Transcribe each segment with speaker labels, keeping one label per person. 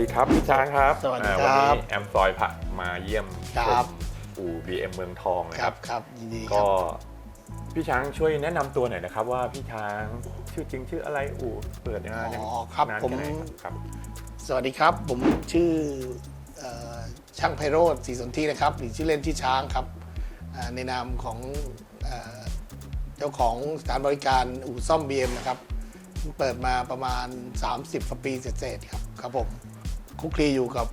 Speaker 1: ดีครับพี่ช้างครับ
Speaker 2: สวัสดี
Speaker 1: อ่า
Speaker 2: ครับ
Speaker 1: วันนี้แอมซอยพะมาเยี่ยม
Speaker 2: ครับ
Speaker 1: ชมอู่ BM เมืองทองนะ
Speaker 2: ค
Speaker 1: ค
Speaker 2: รั
Speaker 1: รั
Speaker 2: บบ ครับยินดีค
Speaker 1: ก็
Speaker 2: รับ
Speaker 1: พี่ช้างช่วยแนะนำตัวหน่อยนะครับ ว่าพี่ช้างชื่อจริงชื่ออะไรอู่เปิดมา
Speaker 2: อ๋อครับ
Speaker 1: นาน
Speaker 2: ผม
Speaker 1: แค่ไหนครับ
Speaker 2: สวัสดีครับ ผมชื่อเอ่อช่างไพโรธศรีสนธินะครับ หรือชื่อเล่นที่ช้างครับอ่าในนามของเอ่อเจ้าของสถานบริการอู่ซ่อม BM นะครับเปิดมาประมาณ 30กว่าปีเศษๆครับครับผม คลุกคลีอยู่กับ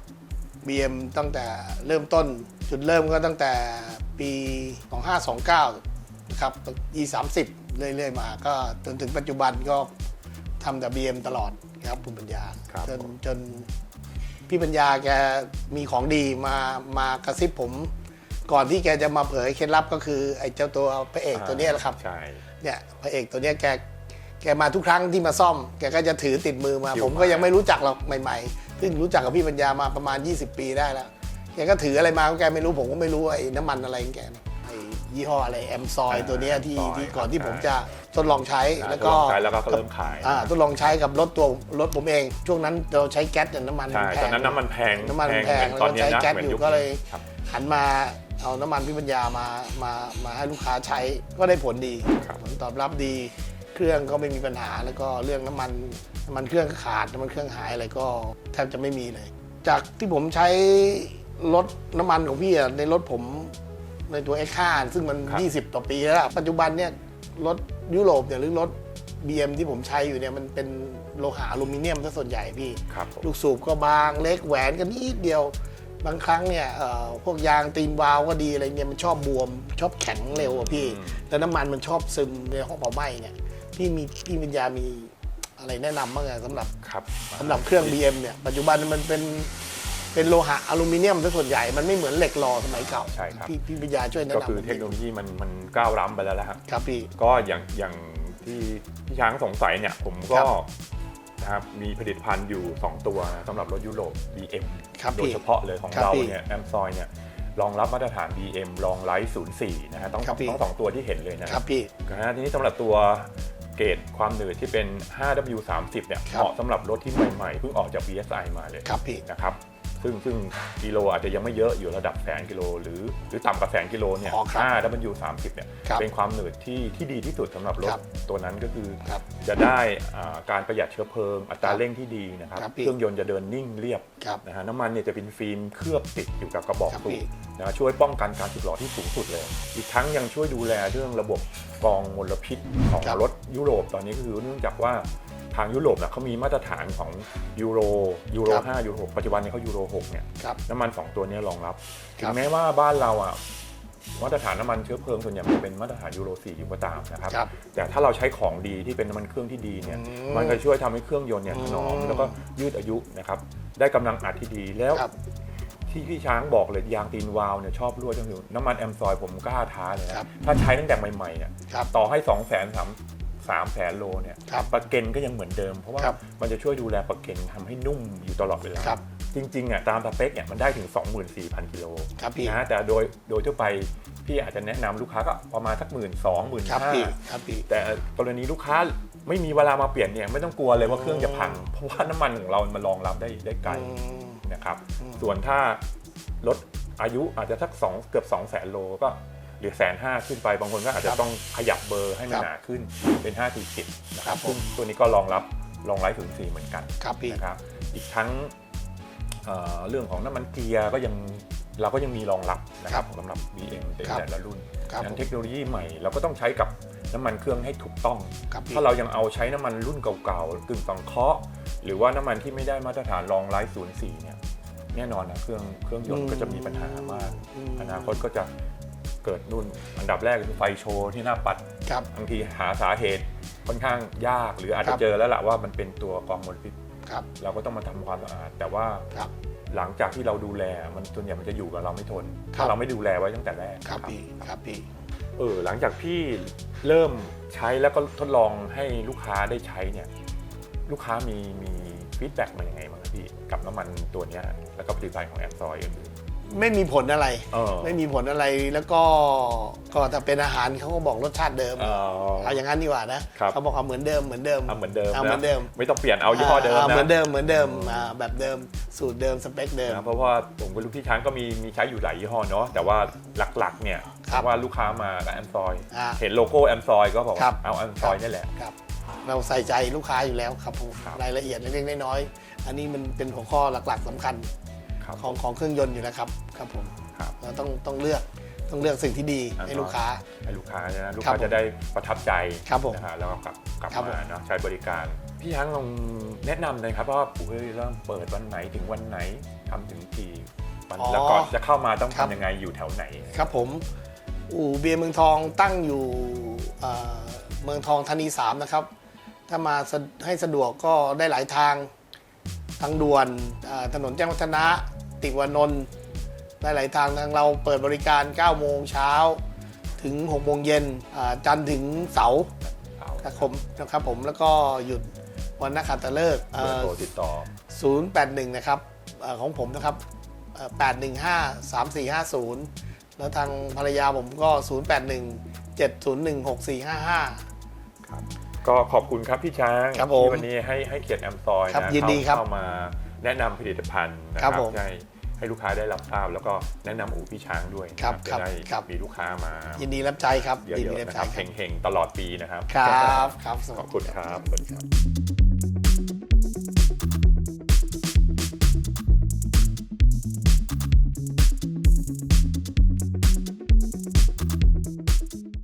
Speaker 2: BM ตั้งแต่เริ่มต้น จุดเริ่มก็ตั้งแต่ปี 2529 นะครับยี30 เรื่อยๆมา ก็จนถึงปัจจุบันก็ทำแต่ BM ตลอดครับคุณปัญญา
Speaker 1: ครับ
Speaker 2: จนจนพี่ปัญญาแกมีของดีมามากระซิบผม ก่อนที่แกจะมาเผยเคล็ดลับก็คือไอ้เจ้าตัวพระเอกตัวเนี้ยแหละครับ
Speaker 1: ใช่
Speaker 2: เนี่ยพระเอกตัวเนี้ยแก แกมาทุกครั้งที่มาซ่อม แกก็จะถือติดมือมา
Speaker 1: อยู่
Speaker 2: ผมก็
Speaker 1: มายั
Speaker 2: ยังไม่รู้จักหรอกใหม่ๆ ซึ่งรู้จักกับพี่ปัญญามาประมาณ 20 ปีได้แล้ว แกก็ถืออะไรมาก็แกไม่รู้ผมก็ไม่รู้ไอ้น้ำมันอะไรของแกเนี่ยไอ้ยี่ห้ออะไรแอมซอยตัวเนี้ยที่ที่ก่อนที่ผมจะทดลองใช้แล้วก็
Speaker 1: ทดองใช้แล้วก็เริ่มขาย
Speaker 2: อ่าทดลองใช้กับรถตัวรถผมเอง ช่วงนั้นเราใช้แก๊สเนี่ยน้ำมัน
Speaker 1: ใช่
Speaker 2: แพง
Speaker 1: ตอนนั้นน้ำมันแพง
Speaker 2: น้ำมันแพง
Speaker 1: เหมือตอนนี้
Speaker 2: แล้วก็ใช้
Speaker 1: นะ
Speaker 2: แก๊ส
Speaker 1: เหมือน
Speaker 2: อยู่
Speaker 1: ยุค
Speaker 2: ก็เลย
Speaker 1: นี้ครับ
Speaker 2: หันมาเอาน้ำมันพี่ปัญญามามามาให้ลูกค้าใช้ก็ได้ผลดี
Speaker 1: ครับ
Speaker 2: ผลตอบรับดี เครื่องก็ไม่มีปัญหา แล้วก็เรื่องน้ำมันน้ำมันเครื่องขาดน้ำมันเครื่องหายอะไรก็แทบจะไม่มีเลย จากที่ผมใช้รถน้ำมันของพี่อะในรถผมในตัว X5 ซึ่งมัน
Speaker 1: ครับ
Speaker 2: 20 ต่อปีแล้วอะปัจจุบันเนี่ยรถยุโรปเนี่ยหรือรถ BM ที่ผมใช้อยู่เนี่ยมันเป็นโลหะอลูมิเนียมซะส่วนใหญ่พี่
Speaker 1: ครับผม
Speaker 2: ลูกสูบก็บางเล็กแหวนกันนิดเดียว บางครั้งเนี่ยเอ่อพวกยางตีนวาล์วก็ดีอะไรเงี้ยมันชอบบวม ชอบแข็งเร็วอะพี่
Speaker 1: อืม
Speaker 2: แล้วน้ำมันมันชอบซึมในห้องเผาไหม้เนี่ย พี่มีพี่วิญญามีอะไรแนะนำบ้างอะสำหรับ
Speaker 1: ครับ
Speaker 2: สำหรับเครื่อง BM เนี่ยปัจจุบันมันเป็นเป็นโลหะอลูมิเนียมซะส่วนใหญ่ มันไม่เหมือนเหล็กหล่อสมัยเก่า
Speaker 1: ใช่ครับ
Speaker 2: พี่พี่วิญญาช่วยแนะ
Speaker 1: ก็
Speaker 2: นำ
Speaker 1: คือ
Speaker 2: ผม
Speaker 1: เทคโนโลยีมันมันก้าวล้ำไปแล้วละครับ
Speaker 2: ครับพี่
Speaker 1: ก็อย่างอย่างที่พี่ช้างสงสัยเนี่ยผมก็
Speaker 2: ครับ
Speaker 1: นะครับมีผลิตภัณฑ์อยู่ 2 ตัวนะสำหรับรถยุโรป BM
Speaker 2: ครับ
Speaker 1: โด
Speaker 2: พี่
Speaker 1: ยเฉพาะเลยของ
Speaker 2: ครับ
Speaker 1: เรา
Speaker 2: พี่
Speaker 1: เนี่ยแอมซอยเนี่ยรองรับมาตรฐาน BM รองไลท์04นะฮะต้อง
Speaker 2: ครับพี่
Speaker 1: ต้องสองตัวที่เห็นเลยนะ
Speaker 2: ค
Speaker 1: ค
Speaker 2: รั
Speaker 1: รั
Speaker 2: บบพี่
Speaker 1: นะฮะทีนี้สำหรับตัว เกรดความหนืดที่เป็น 5W30 เนี่ย
Speaker 2: ครับ
Speaker 1: เหมาะสำหรับรถที่ใหม่ๆ เพิ่งออกจาก VSI มาเลย
Speaker 2: ครับพี่
Speaker 1: นะครับ ซึ่งซึ่งกิโลอาจจะยังไม่เยอะอยู่ระดับแสนกิโล หรือหรือต่ำกว่าแสนกิโลเนี่ย
Speaker 2: อ๋อครับ
Speaker 1: 5W30 เนี่ย
Speaker 2: ครับ
Speaker 1: เป็นความหนืดที่ที่ดีที่สุดสำหรับรถ
Speaker 2: ครับ
Speaker 1: ตัวนั้นก็คือ
Speaker 2: ครับ
Speaker 1: จะได้อ่าการประหยัดเชื้อเพลิง อัตรา
Speaker 2: ครับ
Speaker 1: เร่งที่ดีนะครับ
Speaker 2: ครับพี่
Speaker 1: เครื่องยนต์จะเดินนิ่งเรียบ
Speaker 2: ครับ
Speaker 1: นะฮะน้ำมันเนี่ยจะเป็นฟิล์มเคลือบติดอยู่กับกระบอก
Speaker 2: ครับ
Speaker 1: สู
Speaker 2: พี่
Speaker 1: บนะช่วยป้องกันการสึกหรอที่สูงสุดเลย อีกทั้งยังช่วยดูแลเรื่องระบบกรองมลพิษของ
Speaker 2: ครับ
Speaker 1: รถยุโรปตอนนี้ก็คือเนื่องจากว่า ทางยุโรปนะเขามีมาตรฐานของยูโรยูโร
Speaker 2: ครับ
Speaker 1: 5ยูโร6ปัจจุบันนี้เขายูโร6เนี่ย
Speaker 2: ครับ
Speaker 1: น้ำมัน 2 ตัวนี้รองรับ
Speaker 2: ค
Speaker 1: ถึ
Speaker 2: รับ
Speaker 1: งแม้ว่าบ้านเราอะมาตรฐานน้ำมันเชื้อเพลิงส่วนใหญ่มันเป็นมาตรฐานยูโร4อยู่ก็ตามนะครับ
Speaker 2: ครับ
Speaker 1: แต่ถ้าเราใช้ของดีที่เป็นน้ำมันเครื่องที่ดีเนี่ย
Speaker 2: อืม
Speaker 1: มันก็ช่วยทำให้เครื่องยนต์เนี่ยถนอม
Speaker 2: อืม
Speaker 1: แล้วก็ยืดอายุนะครับ ได้กำลังอัดที่ดีแล้ว
Speaker 2: ครับ
Speaker 1: ที่พี่ช้างบอกเลยยางตีนวาล์วเนี่ยชอบรั่วจังอยู่น้ำมันแอมซอยผมกล้าท้าเลย
Speaker 2: ครั
Speaker 1: นะ
Speaker 2: บ
Speaker 1: ถ้าใช้ตั้งแต่ใหม่ๆเนี่ย
Speaker 2: ครับ
Speaker 1: ต่อให้2 0 0 0 0 0 3 3แสนโลเนี่ย
Speaker 2: ครับ
Speaker 1: ประเก็นก็ยังเหมือนเดิม เพราะว่า
Speaker 2: ครับ
Speaker 1: มันจะช่วยดูแลประเก็นทำให้นุ่มอยู่ตลอดเวลา
Speaker 2: ครับ
Speaker 1: จริงๆอะตามสเปคเนี่ยมันได้ถึง 24,000กิโล
Speaker 2: ครับพี่
Speaker 1: นะแต่โดยโดยทั่วไปพี่อาจจะแนะนำลูกค้าก็ประมาณสักหมื่นสองหมื่น
Speaker 2: ครับ
Speaker 1: ห้า
Speaker 2: พี่ครับพี่
Speaker 1: แต่กรณีลูกค้าไม่มีเวลามาเปลี่ยนเนี่ยไม่ต้องกลัวเลยว่าเครื่องจะพัง เพราะว่าน้ำมันของเรามันรองรับได้ได้ไกล
Speaker 2: อืม
Speaker 1: นะครับ
Speaker 2: อืม
Speaker 1: ส่วนถ้ารถอายุอาจจะสักสองเกือบ2 0 0แสนโลก็เหลือแสนห้าขึ้นไป บางคนก็อาจจะต้องขยับเบอร์ให้มัน
Speaker 2: ครับ
Speaker 1: หนาขึ้นเป็น5 4 0นะค
Speaker 2: ครั
Speaker 1: รับบ
Speaker 2: ผม
Speaker 1: ซึ่งตัวนี้ก็รองรับรองไร้ถึง4เหมือนกัน
Speaker 2: ครับพี่
Speaker 1: นะครับอีกทั้งเอ่อเรื่องของน้ำมันเกียร์ก็ยังเราก็ยังมีรองรับนะครับสำหรับ BM ใน
Speaker 2: ครับ
Speaker 1: แต่ละรุ่น
Speaker 2: ครับ
Speaker 1: งั้
Speaker 2: ผ
Speaker 1: น
Speaker 2: ม
Speaker 1: เทคโนโลยีใหม่เราก็ต้องใช้กับน้ำมันเครื่องให้ถูกต้อง
Speaker 2: ครับพี่
Speaker 1: ถ้าเรายังเอาใช้น้ำมันรุ่นเก่าๆกึ่งสังเคราะห์หรือว่าน้ำมันที่ไม่ได้มาตรฐานรองไร้ศูนย์สี่เนี่ยแน่นอนนะเครื่องเครื่องยนต์ก็จะมีปัญหามาก
Speaker 2: อืม
Speaker 1: อนาคตก็จะ เกิดนุ่น อันดับแรกคือไฟโชว์ที่หน้าปัด
Speaker 2: ครับ
Speaker 1: บางทีหาสาเหตุค่อนข้างยากหรืออาจ
Speaker 2: ครั
Speaker 1: จะ
Speaker 2: บ
Speaker 1: เจอแล้วล่ะว่ามันเป็นตัวกรองมลพิษ
Speaker 2: ครับ
Speaker 1: เราก็ต้องมาทำความสะอาด แต่ว่า
Speaker 2: ครับ
Speaker 1: หลังจากที่เราดูแลมันส่วนใหญ่มันจะอยู่กับเราไม่ทน
Speaker 2: ครั
Speaker 1: ถ้า
Speaker 2: บ
Speaker 1: เราไม่ดูแลไว้ตั้งแต่แรก
Speaker 2: ครับ
Speaker 1: นะ
Speaker 2: พี่ครับพี่
Speaker 1: เออหลังจากพี่เริ่มใช้แล้วก็ทดลองให้ลูกค้าได้ใช้เนี่ยลูกค้ามีมีฟีดแบ็กมายังไงบ้างครับพี่กับน้ำมันตัวเนี้ยแล้วก็ผลิตภัณฑ์ของแอมซอยอื่น
Speaker 2: ไม่มีผลอะไร
Speaker 1: เออ
Speaker 2: ไม่มีผลอะไรแล้วก็ก็ถ้าเป็นอาหารเขาก็บอกรสชาติเดิม
Speaker 1: เออ
Speaker 2: เอาอย่างนั้นดีกว่านะครับ เขาบอกเอาเหมือนเดิมเหมือนเดิม
Speaker 1: เอาเหมือนเดิม
Speaker 2: เอา
Speaker 1: นะ
Speaker 2: เหมือนเดิม
Speaker 1: ไม่ต้องเปลี่ยนเอายี่ห้อเดิมานะ
Speaker 2: เหมือนเดิมเหมือนเดิมอ่าแบบเดิมสูตรเดิมสเปคเดิม
Speaker 1: นะเพราะว่าผมกับลูกพี่ช้างก็มีมีใช้อยู่หลายยี่ห้อเนาะแต่ว่าหลักๆเนี่ย
Speaker 2: ครับ
Speaker 1: ว่าลูกค้ามากับแอมซอย
Speaker 2: อ่า
Speaker 1: เห็นโลโก้แอมซอยก็บอก
Speaker 2: ครั
Speaker 1: ว่า
Speaker 2: บ
Speaker 1: เอาแอมซอยนี่แหละ
Speaker 2: ครับเราใส่ใจลูกค้าอยู่แล้วครับผม
Speaker 1: ครับ
Speaker 2: รายละเอียดเล็กๆน้อยๆอันนี้มันเป็นหัวข้อหลักๆสำคัญ
Speaker 1: ครับ
Speaker 2: ของของเครื่องยนต์อยู่แล้วครับครับผม
Speaker 1: ครับ
Speaker 2: เราต้องต้องเลือกต้องเลือกสิ่งที่ดี
Speaker 1: อ่า
Speaker 2: ให้ลูกค้า
Speaker 1: ให้ลูกค้านะลูก
Speaker 2: ครับ
Speaker 1: ค้า
Speaker 2: ผม
Speaker 1: จะได้ประทับใจ
Speaker 2: ครับผม
Speaker 1: นะฮะแล้วก็กลับกลับ
Speaker 2: ครับผม
Speaker 1: มาเนาะใช้บริการ พี่ช้างลองแนะนำเลยครับว่าปุ๋ยเริ่มเปิดวันไหนถึงวันไหนทำถึงกี่วันแล้วก่อนจะเข้ามาต้องทำยังไงอยู่แถวไหน
Speaker 2: ครับผม อู่เบียร์เมืองทองตั้งอยู่เอ่อเมืองทองธานีสามนะครับ ถ้ามาสะให้สะดวกก็ได้หลายทาง ทางด่วนเอ่อถนนแจ้งวัฒนะ ติวานนท์ได้หลายทางทางเราเปิดบริการ 9 โมงเช้า ถึง 6 โมงเย็นอ่าจันทร์ถึงเสาร์
Speaker 1: เอา
Speaker 2: ครับผมนะครับผมแล้วก็หยุดวันนักขัตฤกษ์
Speaker 1: เบอร์โทรติดต่อ
Speaker 2: 081 นะครับเอ่อของผมนะครับเอ่อ815 3450 แล้วทางภรรยาผมก็ 081 701 6455
Speaker 1: ครับ ก็ขอบคุณครับพี่ช้าง
Speaker 2: ครับผม
Speaker 1: ที่วันนี้ให้ให้เกียรติแอมซอย
Speaker 2: ครับ
Speaker 1: นะ
Speaker 2: ยินดีครับ
Speaker 1: เข้ามาแนะนำผลิตภัณฑ์นะค
Speaker 2: ครั
Speaker 1: รับบ
Speaker 2: ผม
Speaker 1: ให้ให้ลูกค้าได้รับทราบ แล้วก็แนะนำอู่พี่ช้างด้วย
Speaker 2: ครับ
Speaker 1: จะได้
Speaker 2: ครับ
Speaker 1: มีลูกค้ามา
Speaker 2: ยินดีรับใช้ครับ
Speaker 1: เยอะ
Speaker 2: ยินดี
Speaker 1: ๆ
Speaker 2: รับ
Speaker 1: นะค
Speaker 2: ใช้
Speaker 1: รับ
Speaker 2: ครับ
Speaker 1: เฮงๆตลอดปีนะครับ
Speaker 2: ครับครับสวัส
Speaker 1: ขอบ
Speaker 2: ดี
Speaker 1: คุณครับ สวัสดีครับ